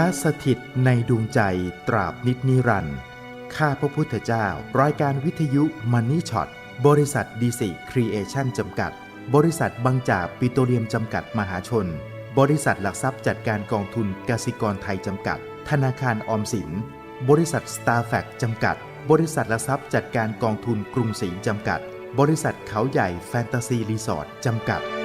ท้าสถิตในดวงใจตราบนิจนิรันดร์ข้าพระพุทธเจ้า รายการวิทยุมันนี่ช็อต บริษัทดีสิครีเอชั่นจำกัด บริษัทบางจากปิโตรเลียมจำกัดมหาชน บริษัทหลักทรัพย์จัดการกองทุนกสิกรไทยจำกัด ธนาคารออมสิน บริษัทสตาร์แฟกจำกัด บริษัทหลักทรัพย์จัดการกองทุนกรุงศรีจำกัด บริษัทเขาใหญ่แฟนตาซีรีสอร์ทจำกัด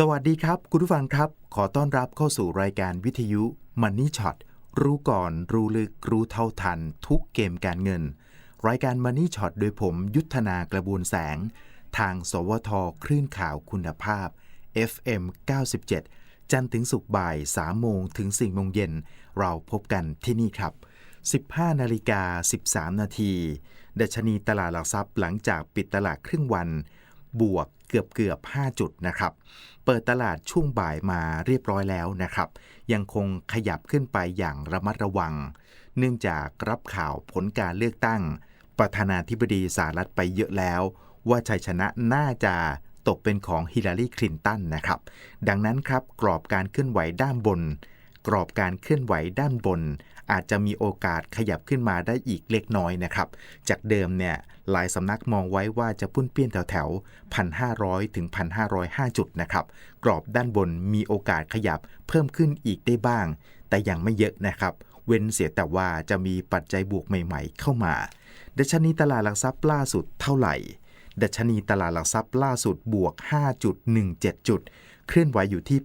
สวัสดีครับ คุณผู้ฟังครับ ขอต้อนรับเข้าสู่รายการวิทยุ Money Shot รู้ก่อนรู้ลึกรู้เท่าทัน ทุกเกมการเงิน รายการ Money Shot โดยผมยุทธนากระบวนแสง ทาง สวทคลื่นข่าวคุณภาพ FM 97 จันทร์ถึงศุกร์บ่าย3โมงถึง4โมงเย็น เราพบกันที่นี่ครับ 15 นาฬิกา 13 นาทีดัชนีตลาดหลักทรัพย์หลังจากปิดตลาดครึ่งวัน บวก เกือบเกือบ5จุดนะครับ เปิดตลาดช่วงบ่ายมาเรียบร้อยแล้วนะครับ ยังคงขยับขึ้นไปอย่างระมัดระวัง เนื่องจากรับข่าวผลการเลือกตั้ง ประธานาธิบดีสหรัฐไปเยอะแล้ว ว่าชัยชนะน่าจะตกเป็นของฮิลลารีคลินตันนะครับ ดังนั้นครับกรอบการเคลื่อนไหวด้านบน กรอบการเคลื่อนไหวด้านบน อาจจะมีโอกาสขยับขึ้นมาได้อีกเล็กน้อยนะครับ จากเดิมเนี่ยหลายสำนักมองไว้ว่าจะพุ่นเปี้ยนแถวแถว1,500 ถึง 1,505 จุดนะครับ กรอบด้านบนมีโอกาสขยับเพิ่มขึ้นอีกได้บ้าง แต่ยังไม่เยอะนะครับ เว้นเสียแต่ว่าจะมีปัจจัยบวกใหม่ ๆ เข้ามาดัชนีตลาดหลักทรัพย์ล่าสุดเท่าไหร่ ดัชนีตลาดหลักทรัพย์ล่าสุดบวก 5.17 จุด เคลื่อนไหวอยู่ที่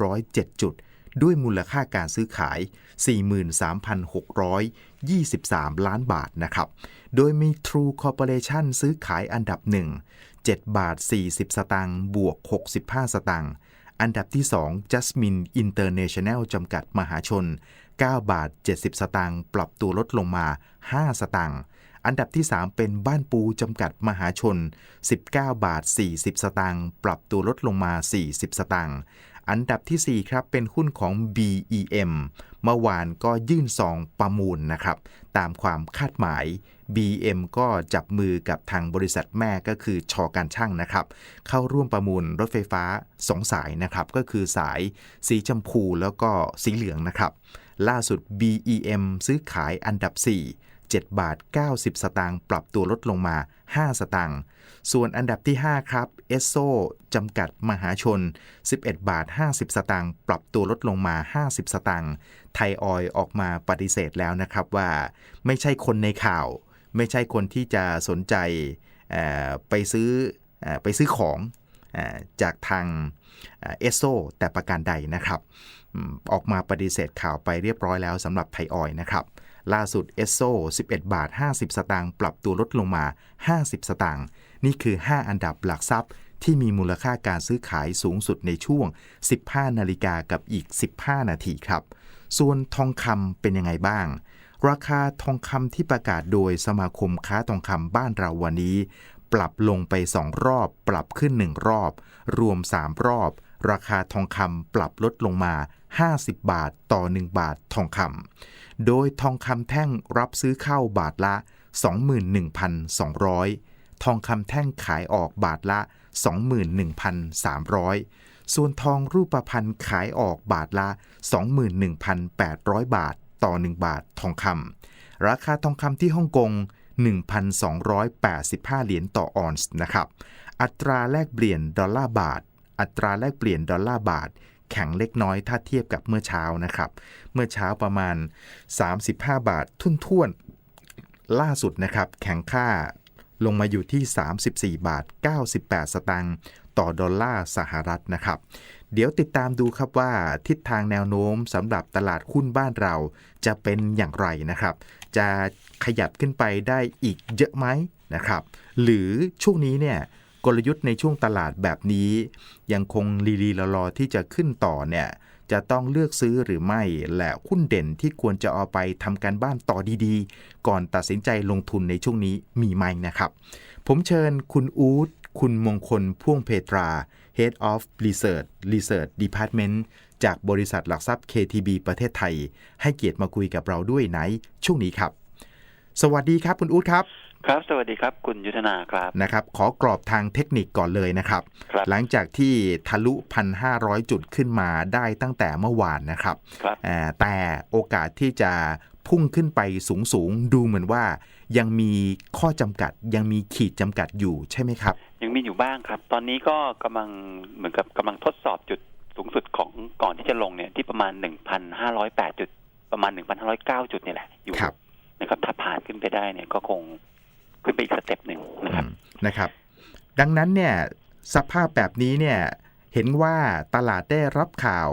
1,507 จุด ด้วยมูลค่าการซื้อขาย 43,623 ล้านบาทนะครับ โดยมี True Corporation ซื้อขายอันดับ 1 7 บาท 40 สตางค์บวก 65 สตางค์อันดับที่ 2 Jasmine International จำกัดมหาชน 9 บาท 70 สตางค์ปรับตัวลดลงมา 5 สตางค์อันดับที่ 3 เป็นบ้านปูจำกัดมหาชน 19 บาท 40 สตางค์ปรับตัวลดลงมา 40 สตางค์ อันดับที่ 4 ครับ เป็นหุ้นของ BEM เมื่อวานก็ยื่นซองประมูลนะครับ ตามความคาดหมาย BM ก็จับมือกับทางบริษัทแม่ก็คือชอการช่างนะครับ เข้าร่วมประมูลรถไฟฟ้า2สายนะครับ ก็คือสายสีชมพูแล้วก็สีเหลืองนะครับ ล่าสุด BEM ซื้อขายอันดับ 4 7 บาท 90 สตางค์ปรับตัวลดลงมา 5 สตางค์ส่วนอันดับที่ 5 ครับเอสโซจำกัดมหาชน 11 บาท 50 สตางค์ปรับตัวลดลงมา 50 สตางค์ไทยออยออกมาปฏิเสธแล้วนะครับว่า ไม่ใช่คนในข่าว ไม่ใช่คนที่จะสนใจไปซื้อไปซื้อของจากทางเอสโซแต่ประการใดนะครับ ออกมาปฏิเสธข่าวไปเรียบร้อยแล้วสำหรับไทยออยนะครับ ล่าสุดเอสโซ11 บาท 50 สตางค์ปรับตัวลดลงมา 50 สตางค์นี่คือ 5 อันดับหลักทรัพย์ที่มีมูลค่าการซื้อขายสูงสุดในช่วง 15 นาฬิกากับอีก 15 นาทีครับ ส่วนทองคำเป็นยังไงบ้าง ราคาทองคำที่ประกาศโดยสมาคมค้าทองคำบ้านเราวันนี้ ปรับลงไป 2 รอบ ปรับขึ้น 1 รอบ รวม 3 รอบ ราคาทองคำปรับลดลงมา 50 บาทต่อ 1 บาททองคำ โดยทองคำแท่งรับซื้อเข้าบาทละ 21,200 ทองคำแท่งขายออกบาทละ 21,300 ส่วนทองรูปพรรณขายออกบาทละ 21,800 บาทต่อ 1 บาททองคำราคาทองคำที่ฮ่องกง 1,285 เหรียญต่อออนซ์นะครับ อัตราแลกเปลี่ยนดอลลาร์บาท อัตราแลกเปลี่ยนดอลลาร์บาท แข็งเล็กน้อยถ้าเทียบกับเมื่อเช้านะครับ เมื่อเช้าประมาณ 35 บาททุ่นท่วนล่าสุดนะครับ แข็งค่าลงมาอยู่ที่ 34 บาท 98 สตางค์ต่อดอลลาร์สหรัฐนะครับ เดี๋ยวติดตามดูครับว่าทิศทางแนวโน้มสำหรับตลาดหุ้นบ้านเราจะเป็นอย่างไรนะครับ จะขยับขึ้นไปได้อีกเยอะไหมนะครับ หรือช่วงนี้เนี่ย กลยุทธ์ในช่วงตลาดแบบนี้ ยังคงลีลีลอๆที่จะขึ้นต่อเนี่ยจะต้องเลือกซื้อหรือไม่ และหุ้นเด่นที่ควรจะเอาไปทำการบ้านต่อดีๆ ก่อนตัดสินใจลงทุนในช่วงนี้มีไหมนะครับ ผมเชิญคุณอู๊ดคุณมงคลพ่วงเพตรา Head of Research Research Department จากบริษัทหลักทรัพย์ KTB ประเทศไทย ให้เกียรติมาคุยกับเราด้วยในช่วงนี้ครับ สวัสดีครับคุณอู๊ดครับ ครับ สวัสดีครับ คุณยุทธนาครับ นะครับ ขอกรอบทางเทคนิคก่อนเลยนะครับ ครับ หลังจากที่ทะลุ 1,500 จุดขึ้นมาได้ตั้งแต่เมื่อวานนะครับครับ อ่าแต่โอกาสที่จะพุ่งขึ้นไปสูงสูงๆดูเหมือนว่า ยังมีข้อจำกัด ยังมีขีดจำกัดอยู่ใช่ไหมครับ ยังมีอยู่บ้างครับ ตอนนี้ก็กำลังเหมือนกับกำลังทดสอบจุดสูงสุดของก่อนที่จะลงเนี่ยที่ประมาณ 1,508 จุด ประมาณ 1,509 จุดนี่แหละอยู่ครับ นะครับถ้าผ่านขึ้นไปได้เนี่ยก็คง ขึ้นไปอีกสเต็ปหนึ่งนะครับอืมนะครับ ดังนั้นเนี่ยสภาพแบบนี้เนี่ยเห็นว่าตลาดได้รับข่าว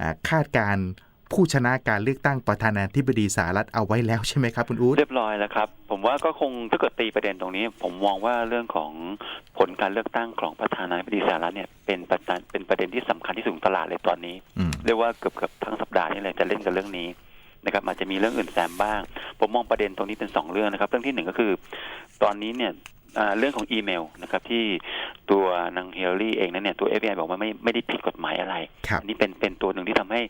อ่าคาดการณ์ผู้ชนะการเลือกตั้งประธานาธิบดีสหรัฐเอาไว้แล้วใช่ไหมครับคุณอู๊ดเรียบร้อยแล้วครับ ผมว่าก็คงถ้าเกิดตีประเด็นตรงนี้ ผมมองว่าเรื่องของผลการเลือกตั้งของประธานาธิบดีสหรัฐเนี่ยเป็นประเด็นเป็นประเด็นที่สำคัญที่สุดของตลาดเลยตอนนี้อืมเรียกว่าเกือบเกือบทั้งสัปดาห์นี่เลยจะเล่นกันเรื่องนี้นะครับอาจจะมีเรื่องอื่นแซมบ้าง ผมมองประเด็นตรงนี้เป็นสองเรื่องนะครับ เรื่องที่หนึ่งก็คือ ตอนนี้เนี่ยอ่าเรื่องของอีเมลนะครับที่ตัวนางเฮลลี่เองนั้นเนี่ยตัว FBI บอกว่าไม่ไม่ได้ผิดกฎหมายอะไรครับอันนี้เป็นเป็นตัวหนึ่งที่ทำให้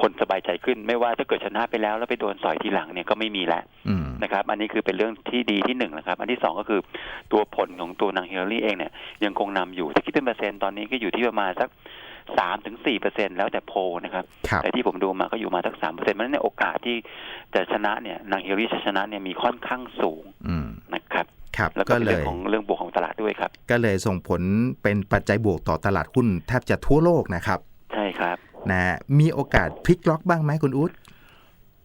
คนสบายใจขึ้น ไม่ว่าถ้าเกิดชนะไปแล้วแล้วไปโดนสอยทีหลังเนี่ยก็ไม่มีแล้วอืมนะครับ อันนี้คือเป็นเรื่องที่ดีที่หนึ่งนะครับ อันที่สองก็คือตัวผลของตัวนางเฮลลี่เองเนี่ยยังคงนำอยู่ถ้าคิดเป็นเปอร์เซ็นต์ตอนนี้ก็อยู่ที่ประมาณสัก สามถึงสี่เปอร์เซ็นแล้วแต่โพลนะครับครับแต่ที่ผมดูมาก็อยู่มาสักสามเปอร์เซ็นต์มันในยโอกาสที่จะชนะเนี่ยนางเฮลลี่จะชนะเนี่ยมีค่อนข้างสูงอืมนะครับครับแล้วก็ก็เป็นเลเรื่องยของเรื่องบวกของตลาดด้วยครับ ก็เลยส่งผลเป็นปัจจัยบวกต่อตลาดหุ้นแทบจะทั่วโลกนะครับ ใช่ครับนะมีโอกาสพลิกล็อกบ้างไหมคุณอุ๊ด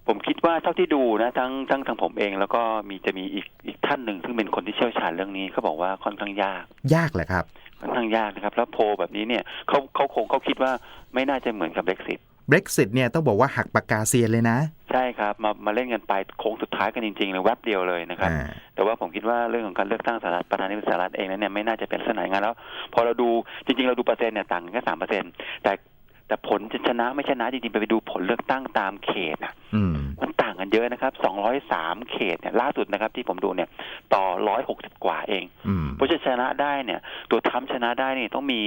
ผมคิดว่าเท่าที่ดูนะทั้งทั้งทางผมเอง แล้วก็มีจะมีอีกอีกท่านหนึ่งซึ่งเป็นคนที่เชี่ยวชาญเรื่องนี้เขาบอกว่าค่อนข้างยาก ยากแหละครับค่อนข้างยากนะครับแล้วโพลแบบนี้เนี่ยเขาเขาคงเขาคิดว่าไม่น่าจะเหมือนกับ Brexit Brexit เนี่ยต้องบอกว่าหักปากกาเซียนเลยนะ ใช่ครับ มามาเล่นกันไปโค้งสุดท้ายกันจริงๆเลยแวบเดียวเลยนะครับอ่าแต่ว่าผมคิดว่าเรื่องของการเลือกตั้งสหรัฐประธานาธิบดีสหรัฐเองนั้นเนี่ยไม่น่าจะเป็นลักษณะอย่างนั้นแล้ว พอเราดูจริงๆ เราดูเปอร์เซ็นต์เนี่ยต่างกันแค่สามเปอร์เซ็นต์แต่ แต่ผลจะชนะไม่ชนะจริงๆไปไปดูผลเลือกตั้งตามเขตนะอืมมันต่างกันเยอะนะครับ 203 เขตเนี่ยล่าสุดนะครับที่ผมดูเนี่ยต่อ 160 กว่าเองอืมเพราะจะชนะได้เนี่ย ตัวทรัมป์ชนะได้นี่ต้องมี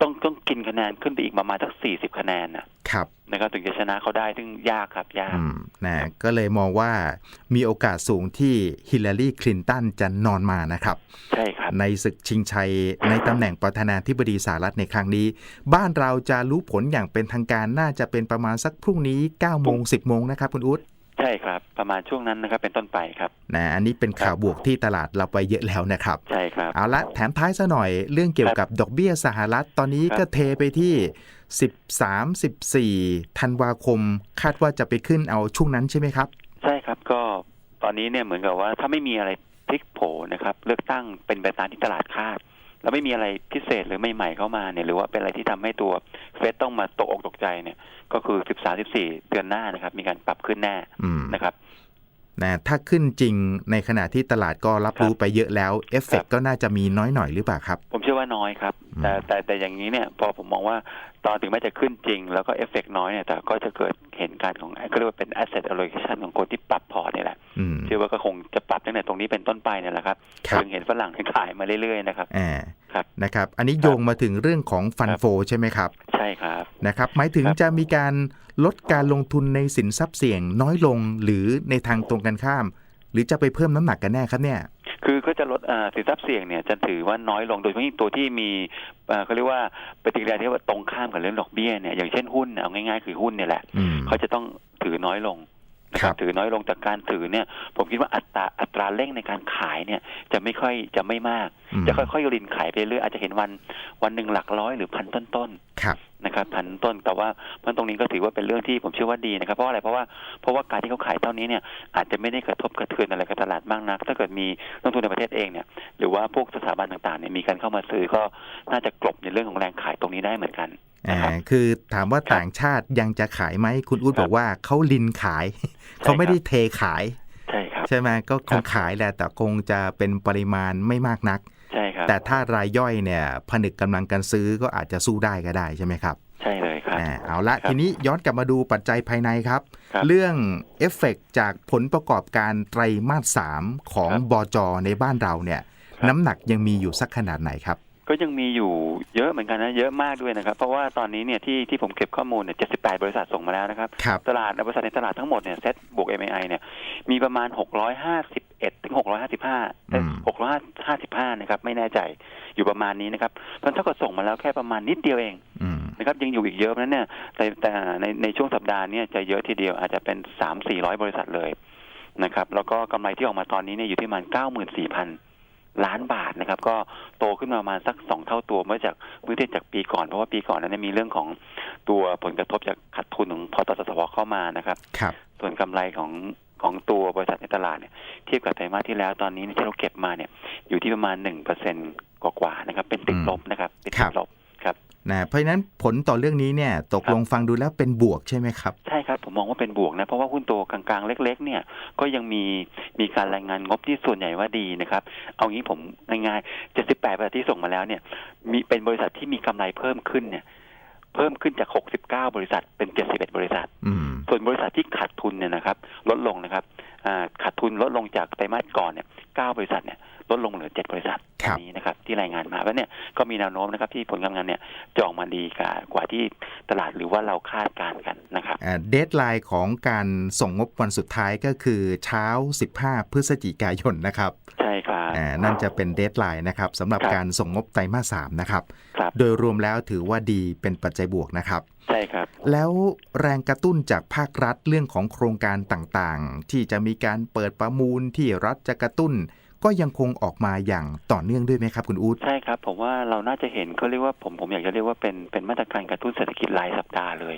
ต้องต้องกินคะแนนขึ้นไปอีกประมาณสัก 40 คะแนนนะครับ นะครับถึงจะชนะเขาได้ซึ่งยากครับยากอืมนะก็เลยมองว่ามีโอกาสสูงที่ฮิลลารีคลินตันจะนอนมานะครับ ใช่ครับ ในศึกชิงชัยในตำแหน่งประธานาธิบดีสหรัฐในครั้งนี้ บ้านเราจะรู้ผลอย่างเป็นทางการน่าจะเป็นประมาณสักพรุ่งนี้9โมง10โมงนะครับคุณอุ๊ดใช่ครับ ประมาณช่วงนั้นนะครับเป็นต้นไปครับนะอันนี้เป็นข่าวบวกที่ตลาดเราไปเยอะแล้วนะครับ ใช่ครับ เอาละแถมท้ายซะหน่อยเรื่องเกี่ยวกับดอกเบี้ยสหรัฐตอนนี้ครับก็เทไปที่ 13 14ธันวาคม คาดว่าจะไปขึ้นเอาช่วงนั้นใช่ไหมครับ ใช่ครับก็ตอนนี้เนี่ยเหมือนกับว่าถ้าไม่มีอะไรพลิกโผนะครับ เลือกตั้งเป็นไปตามที่ตลาดคาด แล้วไม่มีอะไรพิเศษหรือใหม่ๆเข้ามาเนี่ยหรือว่าเป็นอะไรที่ทำให้ตัวเฟดต้องมาตกอกตกใจเนี่ย ก็คือ 13 14 เดือนหน้านะครับ มีการปรับขึ้นแน่นะครับ นะถ้าขึ้นจริงในขณะที่ตลาดก็รับรู้ไปเยอะแล้วเอฟเฟกครับก็น่าจะมีน้อยหน่อยหรือเปล่าครับ ผมเชื่อว่าน้อยครับอืมแต่แต่แต่อย่างนี้เนี่ยพอผมมองว่าตอนถึงแม้จะขึ้นจริง แล้วก็เอฟเฟกน้อยเนี่ยแต่ก็จะเกิดเห็นการของก็เรียกว่าเป็น asset allocation ของคนที่ปรับพอร์ตนี่แหละอืมเชื่อว่าก็คงจะปรับตั้งแต่ตรงนี้เป็นต้นไปเนี่ยแหละครับครับถึงเห็นฝรั่งขายมาเรื่อยๆนะครับอ่า ครับนะครับ อันนี้โยงมาถึงเรื่องของฟันครับโฟใช่ไหมครับ ใช่ครับนะครับหมายถึงครับจะมีการลดการลงทุนในสินทรัพย์เสี่ยงน้อยลงหรือในทางตรงกันข้าม หรือจะไปเพิ่มน้ำหนักกันแน่ครับเนี่ยคือก็จะลดอ่าสินทรัพย์เสี่ยงเนี่ยจะถือว่าน้อยลงโดยเฉพาะยิ่งตัวที่มีอ่าเขาเรียกว่าปฏิกิริยาที่ว่าตรงข้ามกับเรื่องดอกเบี้ยเนี่ยอย่างเช่นหุ้นเนี่ยเอาง่ายๆ คือหุ้นเนี่ยแหละอืมเขาจะต้องถือน้อยลง นะคครัรับบถือน้อยลงจากการถือเนี่ย ผมคิดว่าอัตราอัตราเร่งในการขายเนี่ย จะไม่ค่อยจะไม่มากอืมจะค่อยๆรินขายไปเรื่อยอาจจะเห็นวันวันหนึ่งหลักร้อยหรือพันต้นๆครับ นะครับพันต้นแต่ว่าเพราะตรงนี้ก็ถือว่าเป็นเรื่องที่ผมเชื่อว่าดีนะครับ เพราะอะไรเพราะว่าเพราะว่าการที่เขาขายเท่านี้เนี่ยอาจจะไม่ได้กระทบกระเทือนอะไรกับตลาดมากนัก ถ้าเกิดมีนักลงทุนในประเทศเองเนี่ยหรือว่าพวกสถาบันต่างๆเนี่ยมีการเข้ามาซื้อก็น่าจะกลบในเรื่องของแรงขายตรงนี้ได้เหมือนกันอ่านะครับคือถามว่าครับต่างชาติยังจะขายไหมคุณอุ้ดครับบอกว่าเขาลินขายเขาไม่ได้เทขายใช่ครับใช่ไหมก็คครังบขายแหละแต่คงจะเป็นปริมาณไม่มากนักใช่ครับ แต่ถ้ารายย่อยเนี่ยผนึกกำลังกันซื้อก็อาจจะสู้ได้ก็ได้ใช่ไหมครับ ใช่เลยครับอ่าเอาละครับทีนี้ย้อนกลับมาดูปัจจัยภายในครับครับเรื่องเอฟเฟกต์จากผลประกอบการไตรมาสสามของครับบจในบ้านเราเนี่ยครับน้ำหนักยังมีอยู่สักขนาดไหนครับก็ยังมีอยู่เยอะเหมือนกันนะเยอะมากด้วยนะครับ เพราะว่าตอนนี้เนี่ยที่ที่ผมเก็บข้อมูลเนี่ย78บริษัทส่งมาแล้วนะครับครับ ตลาดบริษัทในตลาดทั้งหมดเนี่ยเซ็ตบวก MAI เนี่ยมีประมาณ651ถึ ง655เอ้ยอืม655นะครับไม่แน่ใจอยู่ประมาณนี้นะครับเพราะฉะนั้นถ้าเกิดส่งมาแล้วแค่ประมาณนิดเดียวเองอืมนะครับยังอยู่อีกเยอะเพราะฉะนั้นเนี่ยแต่แต่ในในช่วงสัปดาห์เนี้จะเยอะทีเดียวอาจจะเป็นสามสี่ร้อยบริษัทเลยนะครับ แล้วก็กำไรที่ออกมาตอนนี้เนี่ยอยู่ที่ประมาณเก้าหมื่นสี่พันล้านบาทนะครับ ก็โตขึ้นมาประมาณสักสองเท่าตัวเมื่อจากเมื่อเทียบจากปีก่อนเพราะว่าปีก่อนนั้นเนยมีเรื่องของตัวผลกระทบจากขาดทุนของพอตสสเข้ามานะครับครับส่วนกำไรของ ของตัวบริษัทในตลาดเนี่ยเทียบกับไตรมาสที่แล้วตอนนี้ที่เราเก็บมาเนี่ยอยู่ที่ประมาณหนึ่งเปอร์เซ็นกว่าๆนะครับ เป็นติดลบนะครับเป็นติดลบครับนะเพราะฉะนั้นผลต่อเรื่องนี้เนี่ยตกลงฟังดูแล้วเป็นบวกใช่ไหมครับ ใช่ครับ ผมมองว่าเป็นบวกนะ เพราะว่าหุ้นตัวกลางๆ เล็ก ๆ เนี่ยก็ยังมีมีการรายงานงบที่ส่วนใหญ่ว่าดีนะครับ เอางี้ผมง่ายๆ78บริษัทที่ส่งมาแล้วเนี่ยมีเป็นบริษัทที่มีกำไรเพิ่มขึ้นเนี่ย เพิ่มขึ้นจาก 69 บริษัทเป็น 71 บริษัทอืมส่วนบริษัทที่ขาดทุนเนี่ยนะครับ ลดลงนะครับอ่าขาดทุนลดลงจากไตรมาสก่อนเนี่ย 9 บริษัทเนี่ยลดลงเหลือ 7 บริษัทครับอันนี้นะครับ ที่รายงานมาแล้วเนี่ยก็มีแนวโน้มนะครับที่ผลการงานเนี่ยจะออกมาดีกว่ากว่าที่ตลาดหรือว่าเราคาดการณ์กันนะครับเดทไลน์ของการส่งงบวันสุดท้ายก็คือเช้า 15 พฤศจิกายนนะครับใช่ครับอ่า นั่นจะเป็นเดทไลน์นะครับสำหรับครับการส่งงบไตรมาสสามนะครับครับ โดยรวมแล้วถือว่าดีเป็นปัจจัยบวกนะครับ ใช่ครับ แล้วแรงกระตุ้นจากภาครัฐเรื่องของโครงการต่างๆ ที่จะมีการเปิดประมูลที่รัฐจะกระตุ้นก็ยังคงออกมาอย่างต่อเนื่องด้วยไหมครับคุณอู๊ดใช่ครับผมว่าเราน่าจะเห็นเขาเรียกว่าผมผมอยากจะเรียกว่าเป็นเป็นมาตรการกระตุ้นเศรษฐกิจรายสัปดาห์เลย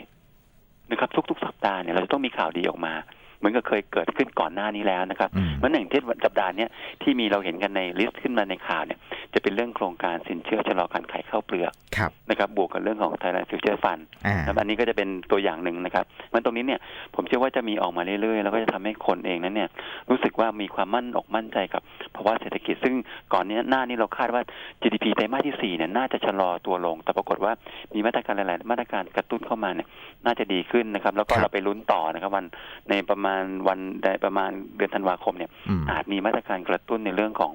นะครับทุก ๆ สัปดาห์เนี่ยเราจะต้องมีข่าวดีออกมาเห มือนกับเคยเกิดขึ้นก่อนหน้านี้แล้วนะครับอืมเมื่อหนึ่งที่สัปดาห์เนี้ยที่มีเราเห็นกันในลิสต์ขึ้นมาในข่าวเนี่ย จะเป็นเรื่องโครงการสินเชื่อชะลอการขายข้าวเปลือกครับนะครับบวกกับเรื่องของ Thailand Future Fund อ่านะครับอันนี้ก็จะเป็นตัวอย่างหนึ่งนะครับมันตรงนี้เนี่ยผมเชื่อว่าจะมีออกมาเรื่อยๆ แล้วก็จะทำให้คนเองนั้นเนี่ยรู้สึกว่ามีความมั่นอกมั่นใจกับภาวะเศรษฐกิจ ซึ่งก่อนเนี้ยหน้านี้เราคาดว่า GDP ไตรมาสที่สี่เนี่ยน่าจะชะลอตัวลง แต่ปรากฏว่ามีมาตรการหลายๆมาตรการกระตุ้นเข้ามาเนี่ยน่าจะดีขึ้นนะครับ แล้วก็ครับเราไปลุ้นต่อนะครับวันในประมาณวันในประมาณเดือนธันวาคมเนี่ยอืมอาจมีมาตรการกระตุ้นในเรื่องของ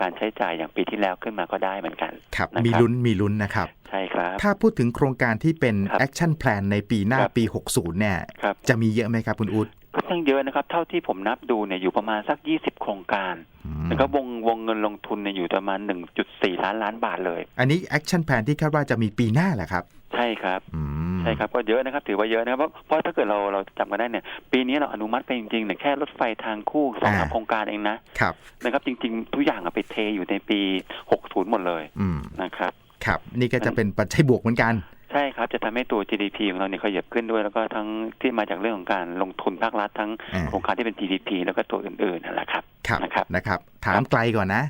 การใช้จ่ายอย่างปีที่แล้วขึ้นมาก็ได้เหมือนกันครับนะครับมีลุ้นมีลุ้นนะครับ ใช่ครับ ถ้าพูดถึงโครงการที่เป็นครับ action plan ในปีหน้าครับปี 60 เนี่ยครับจะมีเยอะไหมครับคุณอู๊ดค่อนข้างเยอะนะครับเท่าที่ผมนับดูเนี่ยอยู่ประมาณสัก 20 โครงการอืมนะครับวงวงเงินลงทุนเนี่ยอยู่ประมาณ 1.4 ล้านล้านบาทเลย อันนี้ action plan ที่คาดว่าจะมีปีหน้าแหละครับ ใช่ครับอืมใช่ครับก็เยอะนะครับ ถือว่าเยอะนะครับเพราะเพราะถ้าเกิดเราเราจำกันได้เนี่ย ปีนี้เราอนุมัติไปจริงๆเนี่ยแค่รถไฟทางคู่สองสามอ่าโครงการเองนะครับนะครับ จริง ๆ ทุกอย่างอะไปเทอยู่ในปี60หมดเลยอืมนะครับครับ นี่ก็จะเป็นปัจจัยบวกเหมือนกันใช่ครับ จะทำให้ตัว GDP ของเราเนี่ยขยับขึ้นด้วย แล้วก็ทั้งที่มาจากเรื่องของการลงทุนภาครัฐทั้งอ่าโครงการที่เป็น GDP แล้วก็ตัวอื่นๆนั่นแหละครับครับนะครับนะครับถามไกลก่อนนะ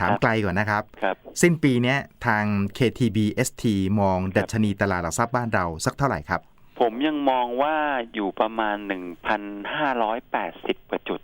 ถามครับไกลก่อนนะครับครับสิ้นปีเนี้ยทาง KTB ST มองดัชนีตลาดหลักทรัพย์บ้านเราสักเท่าไหร่ครับ ผมยังมองว่าอยู่ประมาณ 1,580 กว่าจุด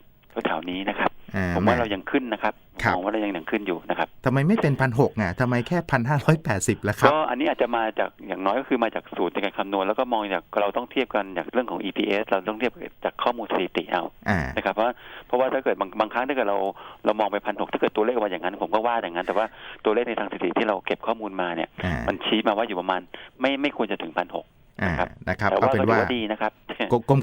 แถวๆนี้นะครับอ่ผมว่าเรายังขึ้นนะครับครับมองว่าเรายังยังขึ้นอยู่นะครับทำไมไม่เป็นพันหกอะทำไมแค่พันห้าร้อยแปดสิบล่ะครับ ก็อันนี้อาจจะมาจากอย่างน้อยก็คือมาจากสูตรในการคำนวณ แล้วก็มองจากเราต้องเทียบกันจากเรื่องของ EPS เราต้องเทียบจากข้อมูลสถิติเอาอ่านะครับเพราะเพราะว่าถ้าเกิดบางบางครั้งถ้าเกิดเราเรามองไปพันหกถ้าเกิดตัวเลขออกมาอย่างนั้น ผมก็ว่าอย่างนั้น แต่ว่าตัวเลขในทางสถิติที่เราเก็บข้อมูลมาเนี่ยอ่ามันชี้มาว่าอยู่ประมาณไม่ไม่ควรจะถึงพันหก อ่านะครับนะครับแต่เอาว่าเป็ก็นถือว่าว่าดีนะครับ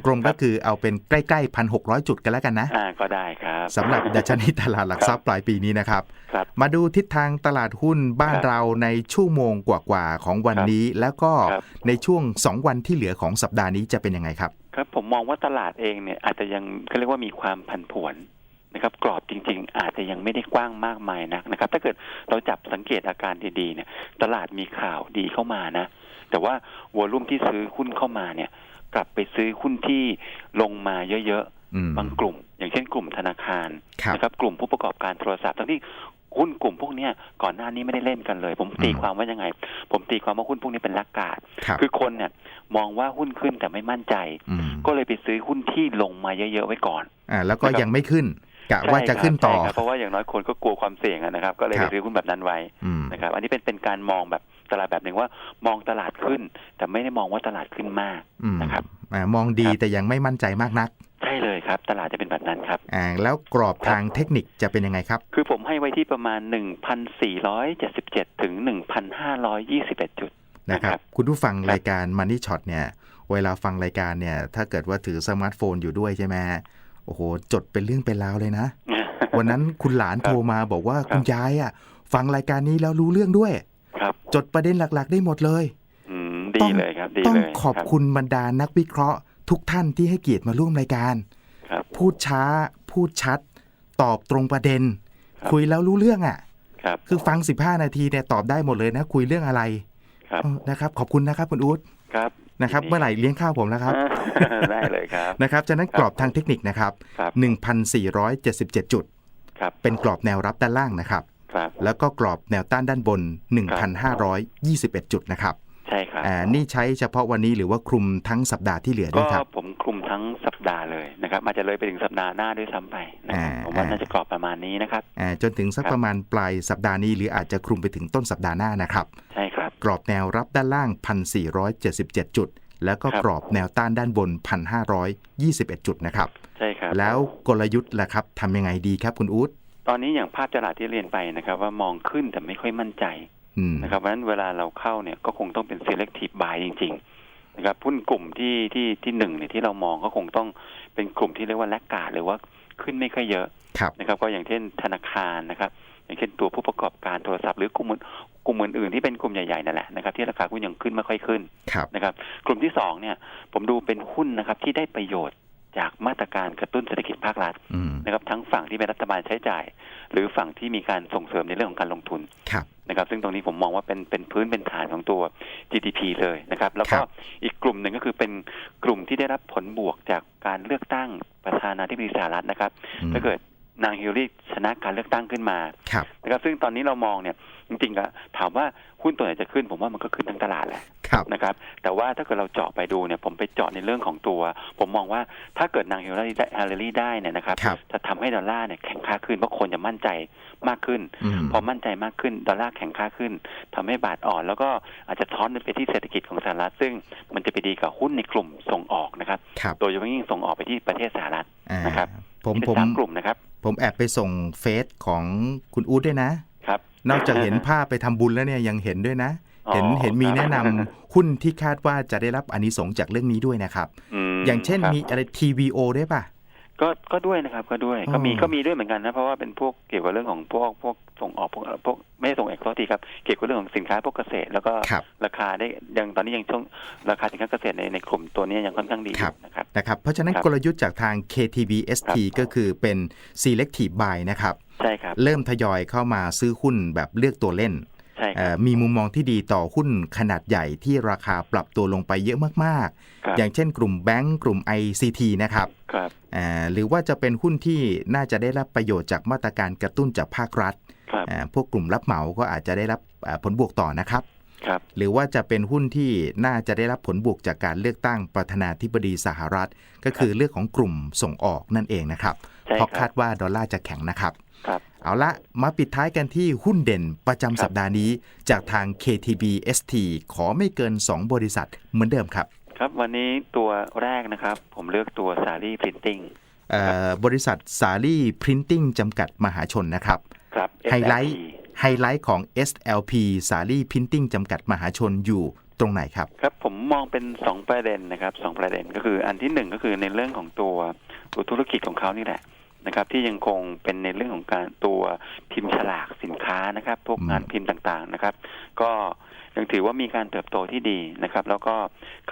กลมๆก็คือเอาเป็นใกล้ๆพันหกร้อยจุดกันแล้วกันนะอ่าก็ได้ครับสำหรับดัชนีตลาดหลักทรัพย์ปลายปีนี้นะครับครับมาดูทิศทางตลาดหุ้นบ้านครับเราในชั่วโมงกว่าๆของวันครับนี้ แล้วก็ครับในช่วง2วันที่เหลือของสัปดาห์นี้จะเป็นยังไงครับครับผมมองว่าตลาดเองเนี่ยอาจจะยังเขาเรียกว่ามีความผันผวนนะครับกรอบจริง ๆ อาจจะยังไม่ได้กว้างมากมายนักนะครับ ถ้าเกิดเราจับสังเกตอาการดีๆเนี่ยตลาดมีข่าวดีเข้ามานะ แต่ว่าวอลุ่มที่ซื้อหุ้นเข้ามาเนี่ย กลับไปซื้อหุ้นที่ลงมาเยอะอืมๆบางกลุ่ม อย่างเช่นกลุ่มธนาคารครับนะครับกลุ่มผู้ประกอบการโทรศัพท์ทั้งที่หุ้นกลุ่มพวกเนี้ยก่อนหน้านี้ไม่ได้เล่นกันเลย ผมตีอืมความว่ายังไง ผมตีความว่าหุ้นพวกนี้เป็นลักกาดครับคือคนเนี่ยมองว่าหุ้นขึ้นแต่ไม่มั่นใจอืมก็เลยไปซื้อหุ้นที่ลงมาเยอะๆไว้ก่อน อ่า แล้วก็นะครับยังไม่ขึ้น กะว่าจะขึ้นต่อใช่ครับเพราะว่าอย่างน้อยคนก็กลัวความเสี่ยงอะนะครับ ก็เลยคไปรับซื้อหุ้นแบบนั้นไว้อืมนะครับ อันนี้เป็นเป็นการมองแบบตลาดแบบหนึ่งว่ามองตลาดขึ้น แต่ไม่ได้มองว่าตลาดขึ้นมากอืมนะครับอ่ามองดีครับแต่ยังไม่มั่นใจมากนักใช่เลยครับ ตลาดจะเป็นแบบนั้นครับอ่าแล้วกรอบทางเทคนิคจะเป็นยังไงครับ คือผมให้ไว้ที่ประมาณ 1,477 ถึง 1,521 จุดนะคครัรับบคุณผู้ฟังครับรายการ Money Shot เนี่ย เวลาฟังรายการเนี่ย ถ้าเกิดว่าถือสมาร์ทโฟนอยู่ด้วยใช่ไหมฮะ โอ้โห จดเป็นเรื่องเป็นราวเลยนะ วันนั้นคุณหลานครับโทรมาบอกว่าครับคุณยายอะ ฟังรายการนี้แล้วรู้เรื่องด้วย ครับ จดประเด็นหลัก ๆ ได้หมดเลยอืมต้ดีองเลยครับดีต้องเลยขอบรัคุณบรรดานักวิเคราะห์ ทุกท่านที่ให้เกียรติมาร่วมรายการครับพูดช้า พูดชัด ตอบตรงประเด็นครับคุยแล้วรู้เรื่องอะครับคือฟัง 15 นาทีเนี่ยตอบได้หมดเลยนะ คุยเรื่องอะไรครับเออนะครับ ขอบคุณนะครับคุณอู๊ดครับ นะครับยินดีเมื่อไหร่เลี้ยงข้าวผมแล้วครับ ได้เลยครับนะครับจากนั้นครับกรอบทางเทคนิคนะครับครับ1,477 จุดครับเป็นกรอบแนวรับด้านล่างนะครับครับ แล้วก็กรอบแนวต้านด้านบน 1,521 จุดนะครับใช่ครับอ่านี่ใช้เฉพาะวันนี้หรือว่าคลุมทั้งสัปดาห์ที่เหลือด้ก็วยครับผมคลุมทั้งสัปดาห์เลยนะครับอาจจะเลยไปถึงสัปดาห์หน้าด้วยซ้ำไปนะครับอ่าผมว่าอ่าน่าจะกรอบประมาณนี้นะครับอ่าจนถึงสักครับประมาณปลายสัปดาห์นี้หรืออาจจะคลุมไปถึงต้นสัปดาห์หน้านะครับ ใช่ครับ กรอบแนวรับด้านล่าง 1,477 จุด แล้วก็ครับกรอบแนวต้านด้านบน 1,521 จุดนะครับ ใช่ครับ แล้วกลยุทธ์ล่ะครับทำยังไงดีครับคุณอู๊ดตอนนี้อย่างภาพตลาดที่เรียนไปนะครับ ว่ามองขึ้นแต่ไม่ค่อยมั่นใจอืมนะครับเพราะฉะนั้นเวลาเราเข้าเนี่ยก็คงต้องเป็น selective buy จริง ๆ นะครับหุ้นกลุ่มที่ที่ที่หนึ่งเนี่ยที่เรามองก็คงต้องเป็นกลุ่มที่เรียกว่าแลกกาดหรือว่าขึ้นไม่ค่อยเยอะครับนะครับ ก็อย่างเช่นธนาคารนะครับ อย่างเช่นตัวผู้ประกอบการโทรศัพท์หรือกลุ่มอื่นกลุ่มอื่นๆที่เป็นกลุ่มใหญ่ๆนั่นแหละนะครับที่ราคาหุ้นยังขึ้นไม่ค่อยขึ้นครับนะครับ กลุ่มที่สองเนี่ยผมดูเป็นหุ้นนะครับที่ได้ประโยชน์จากมาตรการกระตุ้นเศรษฐกิจภาครัฐอืมนะครับ ทั้งฝั่งที่เป็นรัฐบาลใช้จ่าย หรือฝั่งที่มีการส่งเสริมในเรื่องของการลงทุนครับนะครับ ซึ่งตรงนี้ผมมองว่าเป็นเป็นพื้นเป็นฐานของตัว GDP เลยนะครับ แล้วก็ครับอีกกลุ่มหนึ่งก็คือเป็นกลุ่มที่ได้รับผลบวกจากการเลือกตั้งประธานาธิบดีสหรัฐนะครับอืมถ้าเกิด นางฮิลลารีชนะการเลือกตั้งขึ้นมาครับนะครับซึ่งตอนนี้เรามองเนี่ยจริงๆอะถามว่าหุ้นตัวไหนจะขึ้น ผมว่ามันก็ขึ้นทั้งตลาดแหละครับนะครับ แต่ว่าถ้าเกิดเราเจาะไปดูเนี่ยผมไปเจาะในเรื่องของตัว ผมมองว่าถ้าเกิดนางฮิลลารีได้ฮิลลารีได้เนี่ยนะครับครับจะทำให้ดอลลาร์เนี่ยแข็งค่าขึ้นเพราะคนจะมั่นใจมากขึ้นอืมพอมั่นใจมากขึ้นดอลลาร์แข็งค่าขึ้นทำให้บาทอ่อน แล้วก็อาจจะท้อนไปที่เศรษฐกิจของสหรัฐ ซึ่งมันจะไปดีกับหุ้นในกลุ่มส่งออกนะครับครับโดยเฉพาะยิ่งส่งออกไปที่ประเทศสหรัฐอ่านะครับผมเป็นผมสามกลุ่มนะครับ ผมแอบไปส่งเฟซของคุณอู๊ดด้วยนะครับ นอกจากเห็นภาพไปทำบุญแล้วเนี่ยยังเห็นด้วยนะ อ๋อเห็นเห็นมีครับแนะนำหุ้นที่คาดว่าจะได้รับอานิสงส์จากเรื่องนี้ด้วยนะครับ มอย่างเช่นครับมีอะไร TVO ด้วยป่ะ ก็ก็ด้วยนะครับ ก็ด้วยอ๋อก็มีก็มีด้วยเหมือนกันนะเพราะว่าเป็นพวกเกี่ยวกับเรื่องของพวกพวก ส่งออกพวกพวกไม่ใช่ส่งเอกโทษทีครับเกี่ยวกับเรื่องของสินค้าพวกเกษตร แล้วก็ครับราคาได้ยังตอนนี้ยังช่วงราคาสินค้าเกษตรในในกลุ่มตัวนี้ยังค่อนข้างดีอครัยู่บนะครับนะครับเพราะฉะนั้นครับกลยุทธ์จากทาง KTBST ก็คือเป็น selective buy นะครับใช่ครับเริ่มทยอยเข้ามาซื้อหุ้นแบบเลือกตัวเล่นใช่คเอ่รับอ มีมุมมองที่ดีต่อหุ้นขนาดใหญ่ที่ราคาปรับตัวลงไปเยอะมากครับๆอย่างเช่นกลุ่มแบงก์กลุ่ม ICT นะครับครับอ่าหรือว่าจะเป็นหุ้นที่น่าจะได้รับประโยชน์จากมาตรการกระตุ้นจากภาครัฐครับอ่าพวกกลุ่มรับเหมาก็อาจจะได้รับอ่าผลบวกต่อนะครับครับหรือว่าจะเป็นหุ้นที่น่าจะได้รับผลบวกจากการเลือกตั้งประธานาธิบดีสหรัฐ ก็คือเรื่องของกลุ่มส่งออกนั่นเองนะครับใช่เพราะครัคาบดว่าดอลลาร์จะแข็งนะครับครับ เอาละมาปิดท้ายกันที่หุ้นเด่นประครัจำบสัปดาห์นี้ จากทาง KTB ST ขอไม่เกิน 2 บริษัทเหมือนเดิมครับ ครับวันนี้ตัวแรกนะครับ ผมเลือกตัวสารีพรินติ้งเอ่อบริษัทสาลี่พรินติ้งจำกัดมหาชนนะครับ ครับไฮไลท์ SLP ไฮไลท์ของ SLP สาลี่พินติ้งจำกัดมหาชนอยู่ตรงไหนครับ ครับผมมองเป็นสองประเด็นนะครับสองประเด็นก็คืออันที่หนึ่งก็คือในเรื่องของตัวตัวธุรกิจของเขานี่แหละ นะครับที่ยังคงเป็นในเรื่องของการตัวพิมพ์ฉลากสินค้านะครับ พวกอืมงานพิมพ์ต่างๆนะครับ ก็ยังถือว่ามีการเติบโตที่ดีนะครับ แล้วก็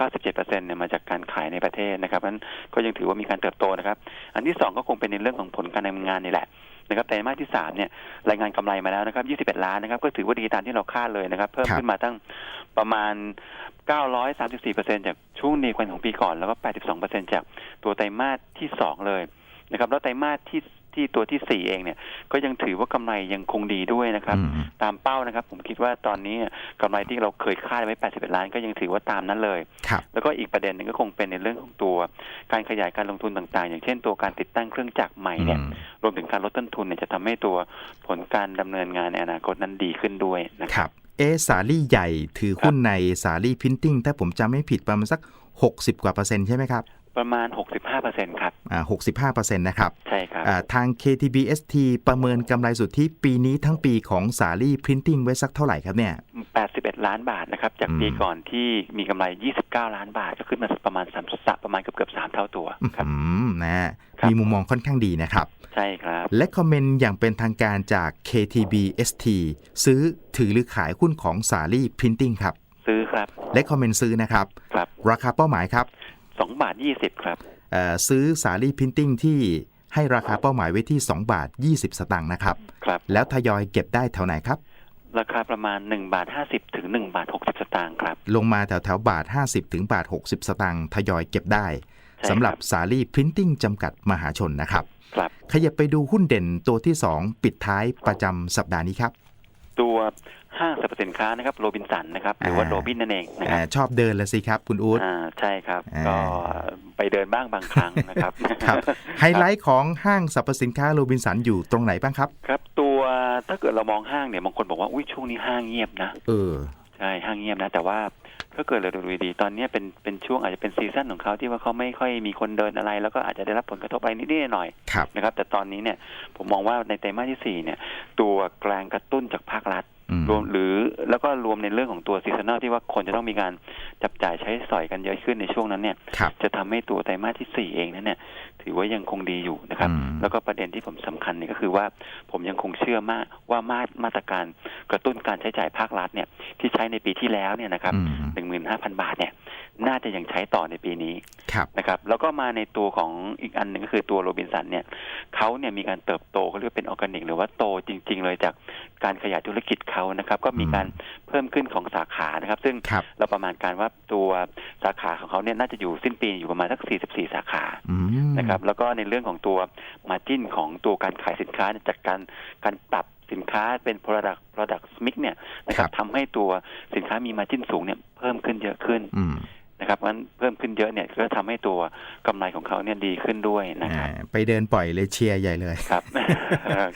97%เนี่ยมาจากการขายในประเทศนะครับนั้นก็ยังถือว่ามีการเติบโตนะครับ อันที่สองก็คงเป็นในเรื่องของผลการดำเนินงานนี่แหละนะครับไตรมาสที่สามเนี่ยรายงานกำไรมาแล้วนะครับ 21 ล้านนะครับ ก็ถือว่าดีตามที่เราคาดเลยนะครับ เพิ่มครับขึ้นมาตั้งประมาณ 934%จากช่วงเดียวกันของปีก่อน แล้วก็ 82%จากตัวไตรมาสที่สองเลย นะครับแล้วไตรมาสที่ที่ตัวที่สี่เองเนี่ยก็ยังถือว่ากำไรยังคงดีด้วยนะครับอืมตามเป้านะครับ ผมคิดว่าตอนนี้กำไรที่เราเคยคาดไว้ 81 ล้านก็ยังถือว่าตามนั้นเลยครับแล้วก็อีกประเด็นหนึ่งก็คงเป็นในเรื่องของตัวการขยายการลงทุนต่างๆ อย่างเช่นตัวการติดตั้งเครื่องจักรใหม่เนี่ยอืมรวมถึงการลดต้นทุนเนี่ยจะทำให้ตัวผลการดำเนินงานในอนาคตนั้นดีขึ้นด้วยนะคครับรับเอะสาลี่ใหญ่ถือหุ้นในสาลี่พินติ้งถ้าผมจำไม่ผิดประมาณสัก 60 กว่าเปอร์เซ็นต์ใช่ไหมครับ ประมาณ 65%ครับอ่า65เปอร์เซ็นต์นะครับ ใช่ครับอ่าทาง KTBST ประเมินกำไรสุทธิปีนี้ทั้งปีของสาลี่พินติ้งไว้สักเท่าไหร่ครับเนี่ย 81 ล้านบาทนะครับ จากอืมปีก่อนที่มีกำไร 29 ล้านบาท ก็ขึ้นมาประมาณ3ประมาณเกือบเกือบๆ3เท่าตัวครับอืมนะฮะครับมีมุมมองค่อนข้างดีนะครับ ใช่ครับ และคอมเมนต์อย่างเป็นทางการจาก KTB ST ซื้อถือหรือขายหุ้นของสาลีพิมพ์ติ้งครับ ซื้อครับ และคอมเมนต์ซื้อนะครับ ครับ ราคาเป้าหมายครับ สองบาทยี่สิบครับเอ่อซื้อสาลีพิมพ์ติ้งที่ให้ราคาเป้าหมายไว้ที่2บาท20สตางค์นะครับครับ แล้วทยอยเก็บได้แถวไหนครับ ราคาประมาณหนึ่งบาทห้าสิบถึงหนึ่งบาทหกสิบสตางค์ครับลงมาแถวแถวๆบาท50ถึงบาท60สตางค์ทยอยเก็บได้ใช่สำหรับคสาลีพิมพ์ติ้งจำกัดมหาชนนะครับครับขยับไปดูหุ้นเด่นตัวที่ 2 ปิดท้ายประจำสัปดาห์นี้ครับ ตัว ห้างสรรพสินค้านะครับโรบินสันนะครับหรือว่าอ่าโรบินนั่นเองนะคอ่ารับชอบเดินละสิครับ คุณอู๊ดอ่าใช่ครับอ่าก็ไปเดินบ้างบางครั้งนะครับครับไฮไลท์ของห้างสรรพสินค้าโรบินสันอยู่ตรงไหนบ้างครับ ครับ ตัวถ้าเกิดเรามองห้างเนี่ยบางคนบอกว่าอุ้ยช่วงนี้ห้างเงียบนะเออใช่ห้างเงียบนะแต่ว่าถ้าเกิดเราดูดีๆตอนนี้เป็นเป็นช่วงอาจจะเป็นซีซั่นของเขาที่ว่าเขาไม่ค่อยมีคนเดินอะไร แล้วก็อาจจะได้รับผลกระทบอะไรนิดๆหน่อยครับๆนะครับ แต่ตอนนี้เนี่ยผมมองว่าในไตรมาสที่สี่เนี่ย ตัวแกลงกระตุ้นจากภาครัฐอืม รวมหรือแล้วก็รวมในเรื่องของตัวซีซันแนลที่ว่าคนจะต้องมีการจับจ่ายใช้สอยกันเยอะขึ้นในช่วงนั้นเนี่ยครับจะทำให้ตัวไตรมาสที่สี่เองนั้นเนี่ย ถือว่ายังคงดีอยู่นะครับอืมแล้วก็ประเด็นที่ผมสำคัญเนี่ยก็คือว่าผมยังคงเชื่อมากว่ามาตรมาตรการกระตุ้นการใช้จ่ายภาครัฐเนี่ยที่ใช้ในปีที่แล้วเนี่ยนะครับอืมหนึ่งหมื่นห้าพันบาทเนี่ยน่าจะยังใช้ต่อในปีนี้ครับนะครับ แล้วก็มาในตัวของอีกอันหนึ่งก็คือตัวโรบินสันเนี่ยเขาเนี่ยมีการเติบโตเขาเรียกว่าเป็นออร์แกนิก หรือว่าโตจริง ๆ เลยจากการขยายธุรกิจเขานะครับ ก็มีการเพิ่มขึ้นของสาขานะครับ ซึ่งครับเราประมาณการว่าตัวสาขาของเขาเนี่ยน่าจะอยู่สิ้นปีอยู่ประมาณสัก 44 สาขาอืมนะครับ แล้วก็ในเรื่องของตัวมาจิ้นของตัวการขายสินค้าเนี่ยจากการการปรับสินค้าเป็น product product mix เนี่ยนะครับทำให้ตัวสินค้ามีมาจิ้นสูงเนี่ยเพิ่มขึ้นเยอะขึ้นอืม นะครับเพราะฉะนั้นเพิ่มขึ้นเยอะเนี่ยก็ทำให้ตัวกำไรของเขาเนี่ยดีขึ้นด้วยนะครับอ่าไปเดินปล่อยเลยเชียร์ใหญ่เลยครับ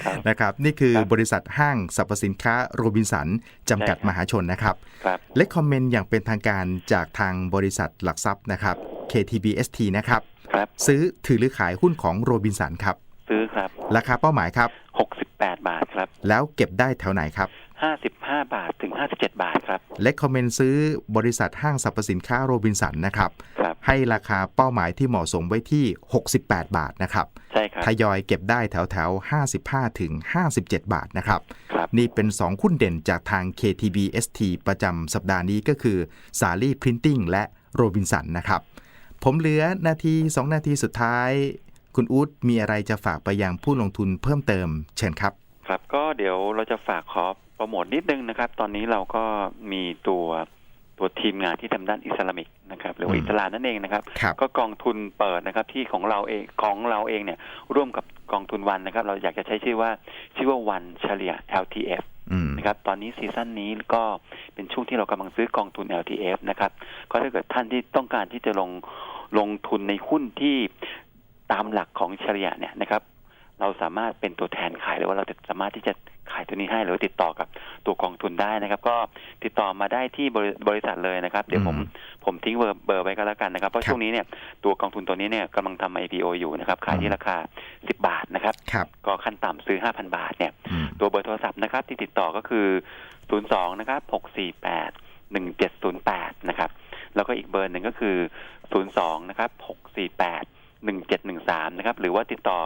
ครับนะครับ นี่คือครับบริษัทห้างสรรพสินค้าโรบินสันจำกัดใช่ครับมหาชนนะครับครับและคอมเมนต์อย่างเป็นทางการจากทางบริษัทหลักทรัพย์นะครับ KTBST นะครับครับซื้อถือหรือขายหุ้นของโรบินสันครับ ซื้อครับ ราคาเป้าหมายครับ 68 บาทครับ แล้วเก็บได้แถวไหนครับ 55 บาทถึง 57 บาทครับและคอมเมนต์ซื้อบริษัทห้างสรรพสินค้าโรบินสันนะครับครับ ให้ราคาเป้าหมายที่เหมาะสมไว้ที่ 68 บาทนะครับใช่ครับ ทยอยเก็บได้แถวแถวๆ55 ถึง 57 บาทนะครับ ครับ นี่เป็น2หุ้นเด่นจากทาง KTBST ประจำสัปดาห์นี้ก็คือสาลีพรินติ้งและโรบินสันนะครับ ผมเหลือนาที 2 นาทีสุดท้าย คุณอู๊ดมีอะไรจะฝากไปยังผู้ลงทุนเพิ่มเติมเชิญครับ ครับก็เดี๋ยวเราจะฝากขอ โปรโมทนิดนึงนะครับ ตอนนี้เราก็มีตัวตัวทีมงานที่ทำด้านอิสลามิกนะครับหรือว่าอืมอิสลามนั่นเองนะครับครับ ก็กองทุนเปิดนะครับที่ของเราเองของเราเองเนี่ย ร่วมกับกองทุนวันนะครับ เราอยากจะใช้ชื่อว่าชื่อว่าวันเฉลี่ย LTF อืมนะครับตอนนี้ซีซั่นนี้ก็เป็นช่วงที่เรากำลังซื้อกองทุน LTF นะครับ ก็ถ้าเกิดท่านที่ต้องการที่จะลงลงทุนในหุ้นที่ตามหลักของเฉลี่ยเนี่ยนะครับ เราสามารถเป็นตัวแทนขายหรือว่าเราจะสามารถที่จะ ขายตัวนี้ให้หรือว่าติดต่อกับตัวกองทุนได้นะครับ ก็ติดต่อมาได้ที่บริบริษัทเลยนะครับ เดี๋ยวผมอืมผมทิ้งเบอร์เบอร์ไว้ก็แล้วกันนะครับ เพราะครับช่วงนี้เนี่ยตัวกองทุนตัวนี้เนี่ยกำลังทำ IPO อยู่นะครับขายอืที่มราคา 10 บาทนะครับครับก็ขั้นต่ำซื้อ 5,000 บาทเนี่ยอืมตัวเบอร์โทรศัพท์นะครับ ที่ติดต่อก็คือ 02 นะครับ 648 1708 นะครับ แล้วก็อีกเบอร์หนึ่งก็คือ 02 นะครับ 648 1713 นะครับ หรือว่าติดต่อ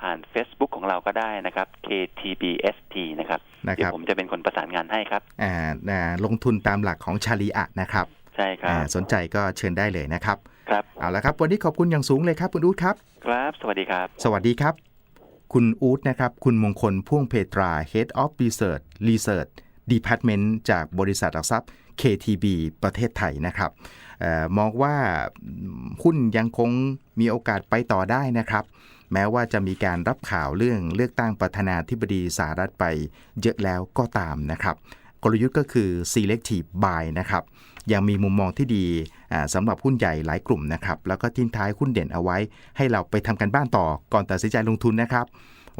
ผ่าน Facebook ของเราก็ได้นะครับ KTBST นะครับนะคเดี๋ยรับวผมจะเป็นคนประสานงานให้ครับ อ่าอ่าลงทุนตามหลักของชาลีอะนะครับใช่ครัอ่าบสนใจก็เชิญได้เลยนะครับ ครับ เอาละครับ วันนี้ขอบคุณอย่างสูงเลยครับ คุณอู๊ดครับ ครับ สวัสดีครับ สวัสดีครับ คุณอู๊ดนะครับ คุณมงคลพ่วงเพตรา Head of Research Research Department จากบริษัทหลักทรัพย์ KTB ประเทศไทยนะครับเออมองว่าหุ้นยังคงมีโอกาสไปต่อได้นะครับ แม้ว่าจะมีการรับข่าวเรื่องเลือกตั้งประธานาธิบดีสหรัฐไปเยอะแล้วก็ตามนะครับ กลยุทธ์ก็คือ selective buy นะครับ ยังมีมุมมองที่ดีสำหรับหุ้นใหญ่หลายกลุ่มนะครับ แล้วก็ทิ้งท้ายหุ้นเด่นเอาไว้ ให้เราไปทำกันบ้านต่อก่อนตัดสินใจลงทุนนะครับ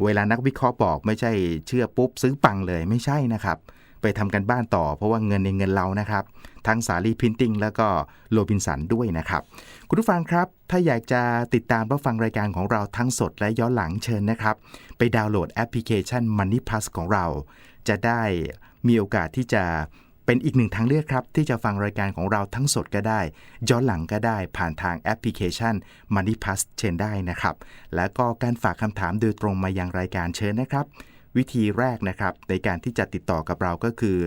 เวลานักวิเคราะห์บอกไม่ใช่เชื่อปุ๊บซื้อปังเลยไม่ใช่นะครับ ไปทำกันบ้านต่อ เพราะว่าเงินในเงินเรานะครับ ทั้งสาลีพิมพ์ติ้งแล้วก็โรบินสันด้วยนะครับ คุณผู้ฟังครับ ถ้าอยากจะติดตามรับฟังรายการของเราทั้งสดและย้อนหลังเชิญนะครับ ไปดาวน์โหลดแอปพลิเคชัน Money Plus ของเรา จะได้มีโอกาสที่จะเป็นอีกหนึ่งทางเลือกครับ ที่จะฟังรายการของเราทั้งสดก็ได้ ย้อนหลังก็ได้ผ่านทางแอปพลิเคชัน Money Plus เช่นได้นะครับ แล้วก็การฝากคำถามโดยตรงมายังรายการเชิญนะครับ วิธีแรกนะครับในการที่จะติดต่อกับเราก็คือ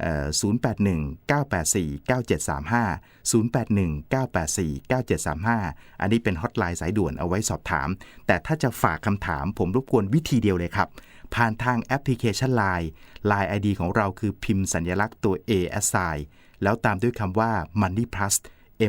081 984 9735 081 984 9735 อันนี้เป็นฮอตไลน์สายด่วนเอาไว้สอบถาม แต่ถ้าจะฝากคำถามผมรบกวนวิธีเดียวเลยครับ ผ่านทางแอปพลิเคชัน Line Line ID ของเราคือพิมพ์สัญลักษณ์ตัว A S I แล้วตามด้วยคำว่า Money Plus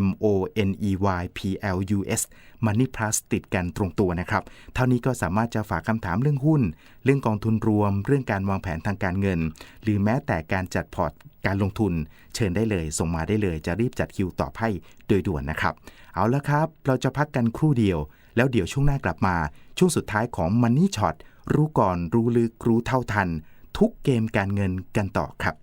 M O N E Y P L U S Money Plus ติดกันตรงตัวนะครับ เท่านี้ก็สามารถจะฝากคำถามเรื่องหุ้น เรื่องกองทุนรวม เรื่องการวางแผนทางการเงิน หรือแม้แต่การจัดพอร์ตการลงทุน เชิญได้เลย ส่งมาได้เลย จะรีบจัดคิวตอบให้โดยด่วนนะครับ เอาละครับ เราจะพักกันครู่เดียว แล้วเดี๋ยวช่วงหน้ากลับมา ช่วงสุดท้ายของ Money Shot รู้ก่อนรู้ลึกรู้เท่าทัน ทุกเกมการเงินกันต่อครับ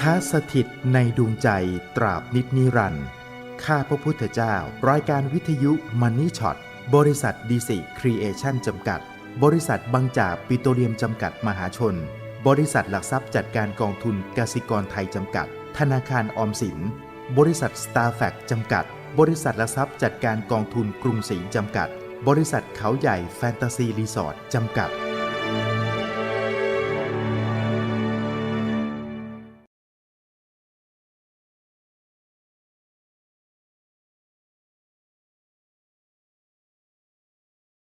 ท้าสถิตในดวงใจตราบนิดนิรันดร์ ข้าพระพุทธเจ้า รายการวิทยุมันนี่ช็อต บริษัทดีสิครีเอชั่นจำกัด บริษัทบางจากปิโตรเลียมจำกัดมหาชน บริษัทหลักทรัพย์จัดการกองทุนกสิกรไทยจำกัด ธนาคารออมสิน บริษัทสตาร์แฟกจำกัด บริษัทหลักทรัพย์จัดการกองทุนกรุงศรีจำกัด บริษัทเขาใหญ่แฟนตาซีรีสอร์ทจำกัด